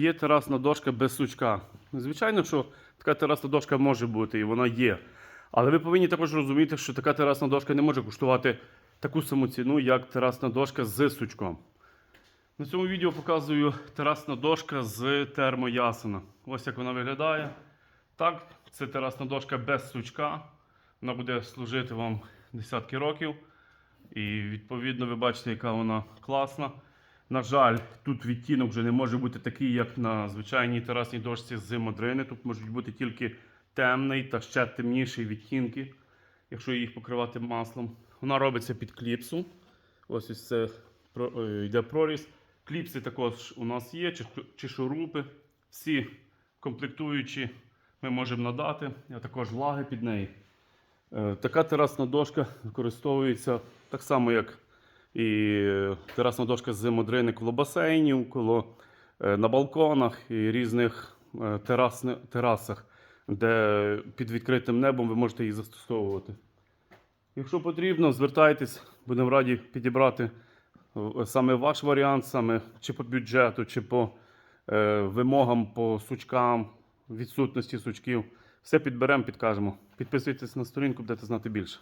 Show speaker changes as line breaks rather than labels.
Є терасна дошка без сучка. Звичайно, що така терасна дошка може бути і вона є. Але ви повинні також розуміти, що така терасна дошка не може коштувати таку саму ціну, як терасна дошка з сучком. На цьому відео показую терасна дошка з термоясена. Ось як вона виглядає. Так, це терасна дошка без сучка. Вона буде служити вам десятки років. І відповідно ви бачите, яка вона класна. На жаль, тут відтінок вже не може бути такий, як на звичайній терасній дошці з модрини. Тут можуть бути тільки темний та ще темніші відтінки, якщо їх покривати маслом. Вона робиться під кліпсу. Ось ось це е, йде проріз. Кліпси також у нас є, чи, чи шурупи. Всі комплектуючі ми можемо надати, а також влаги під неї. Е, Така терасна дошка використовується так само, як і терасна дошка з модрини коло басейнів, коло, на балконах і різних е, терасни- терасах, де під відкритим небом ви можете її застосовувати. Якщо потрібно, звертайтесь, будемо раді підібрати е, саме ваш варіант, саме чи по бюджету, чи по е, вимогам, по сучкам, відсутності сучків. Все підберемо, підкажемо. Підписуйтесь на сторінку, будете знати більше.